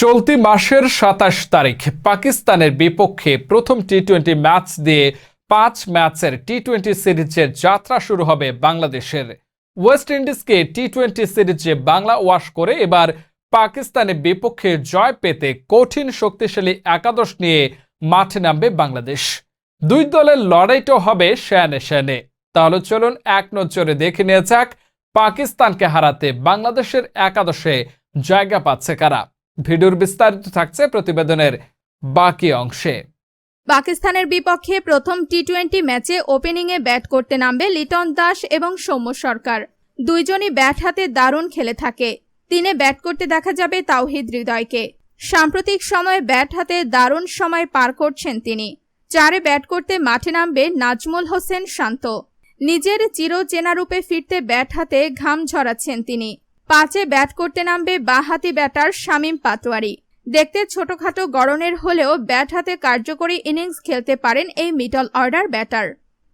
চলতি মাসের সাতাশ তারিখ পাকিস্তানের বিপক্ষে প্রথম টি টোয়েন্টি ম্যাচ দিয়ে পাঁচ ম্যাচের টি টোয়েন্টি সিরিজের যাত্রা শুরু হবে বাংলাদেশের। ওয়েস্ট ইন্ডিজকে টি টোয়েন্টি সিরিজে বাংলা ওয়াশ করে এবার পাকিস্তানের বিপক্ষে জয় পেতে কঠিন শক্তিশালী একাদশ নিয়ে মাঠে নামবে বাংলাদেশ। দুই দলের লড়াইটাও হবে শ্যানে শ্যানে তাহলে চলুন এক নজরে দেখে নিয়ে যাক পাকিস্তানকে হারাতে বাংলাদেশের একাদশে জায়গা পাচ্ছে কারা। ভিডিওর বিস্তারিত থাকছে প্রতিবেদনের বাকি অংশে। পাকিস্তানের বিপক্ষে প্রথম টি টোয়েন্টি ম্যাচে ওপেনিংয়ে ব্যাট করতে নামবে লিটন দাস এবং সৌম্য সরকার। দুইজনই ব্যাট হাতে দারুণ খেলে থাকে। তিনে ব্যাট করতে দেখা যাবে তাওহিদ হৃদয়কে। সাম্প্রতিক সময়ে ব্যাট হাতে দারুণ সময় পার করছেন তিনি। চারে ব্যাট করতে মাঠে নামবে নাজমুল হোসেন শান্ত। নিজের চিরচেনা রূপে ফিরতে ব্যাট হাতে ঘাম ঝরাচ্ছেন তিনি। পাঁচে ব্যাট করতে নামবে বাঁহাতি ব্যাটার শামীম পাতোয়ারি দেখতে ছোটখাটো গড়নের হলেও ব্যাট হাতে কার্যকরী ইনিংস খেলতে পারেন এই মিডল অর্ডার ব্যাটার।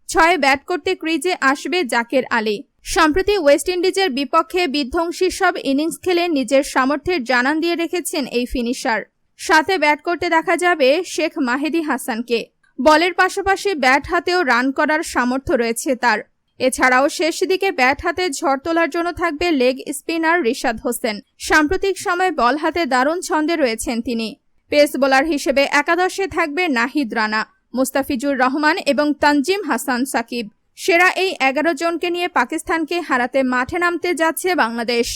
ছয়ে ব্যাট করতে ক্রিজে আসবে জাকের আলী। সম্প্রতি ওয়েস্ট ইন্ডিজের বিপক্ষে বিধ্বংসী সব ইনিংস খেলে নিজের সামর্থ্যের জানান দিয়ে রেখেছেন এই ফিনিশার। সাথে ব্যাট করতে দেখা যাবে শেখ মাহেদি হাসানকে। বলের পাশাপাশি ব্যাট হাতেও রান করার সামর্থ্য রয়েছে তার। এছাড়াও শেষ দিকে ব্যাট হাতে ঝড় তোলার জন্য থাকবে লেগ স্পিনার রিশাদ হোসেন। সাম্প্রতিক সময় বল হাতে দারুণ ছন্দে রয়েছেন তিনি। পেস বোলার হিসেবে একাদশে থাকবে নাহিদ রানা, মুস্তাফিজুর রহমান এবং তানজিম হাসান সাকিব। সেরা এই এগারো জনকে নিয়ে পাকিস্তানকে হারাতে মাঠে নামতে যাচ্ছে বাংলাদেশ।